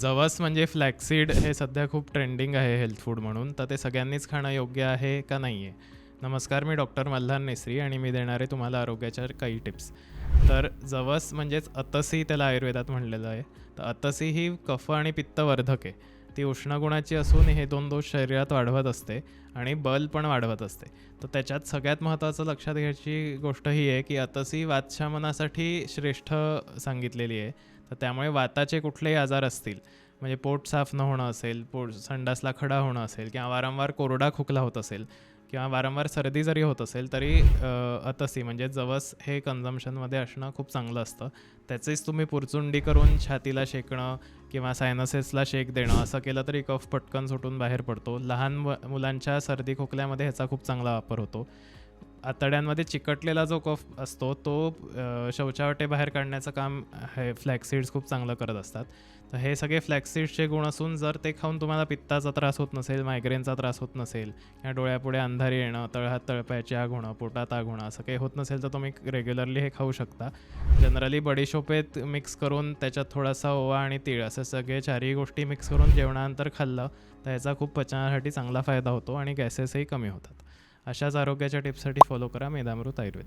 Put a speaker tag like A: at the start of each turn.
A: जवस म्हणजे फ्लॅक्सीड हे सध्या खूप ट्रेंडिंग आहे हेल्थ फूड म्हणून. तर ते सगळ्यांनीच खाणं योग्य आहे का नाही आहे नमस्कार मी डॉक्टर मल्हार नेसरी आणि मी देणार आहे तुम्हाला आरोग्याच्या काही टिप्स. तर जवस म्हणजेच अतसी त्याला आयुर्वेदात म्हणलेलं आहे. तर अतसी ही कफ आणि पित्तवर्धक आहे. ती उष्णगुणाची असून हे दोन दोष शरीरात वाढवत असते आणि बल पण वाढवत असते. तर त्याच्यात सगळ्यात महत्त्वाचं लक्षात घ्यायची गोष्ट ही आहे की अतसी वातशमनासाठी श्रेष्ठ सांगितलेली आहे. तर त्यामुळे वाताचे कुठलेही आजार असतील म्हणजे पोट साफ न होणं असेल पोट संडासला खडा होणं असेल किंवा वारंवार कोरडा खोकला होत असेल किंवा वारंवार सर्दी जरी होत असेल तरी अतसी म्हणजे जवस हे कन्झम्शनमध्ये असणं खूप चांगलं असतं. त्याचेच तुम्ही पुरचुंडी करून छातीला शेकणं किंवा सायनसेसला शेक देणं असं केलं तरी कफ पटकन सुटून बाहेर पडतो. लहान व- मुलांच्या सर्दी खोकल्यामध्ये ह्याचा खूप चांगला वापर होतो. आतड्यांमध्ये चिकटलेला जो कफ असतो तो शौचावटे बाहेर काढण्याचं काम हे फ्लॅक्सिड्स खूप चांगलं करत असतात. तर हे सगळे फ्लॅक्सिड्सचे गुण असून जर ते खाऊन तुम्हाला पित्ताचा त्रास होत नसेल मायग्रेनचा त्रास होत नसेल किंवा डोळ्यापुढे अंधारी येणं तळहात तळपायाची आग होणं पोटात आग होणं असं काही होत नसेल तर तुम्ही रेग्युलरली हे खाऊ शकता. जनरली बडीशोपेत मिक्स करून त्याच्यात थोडासा ओवा आणि तीळ असं सगळे चारही गोष्टी मिक्स करून जेवणानंतर खाल्लं तर याचा खूप पचनासाठी चांगला फायदा होतो आणि गॅसेसही कमी होतात. अशाच आरोग्याच्या टिप्ससाठी फॉलो करा. मेदामृत आयुर्वेद.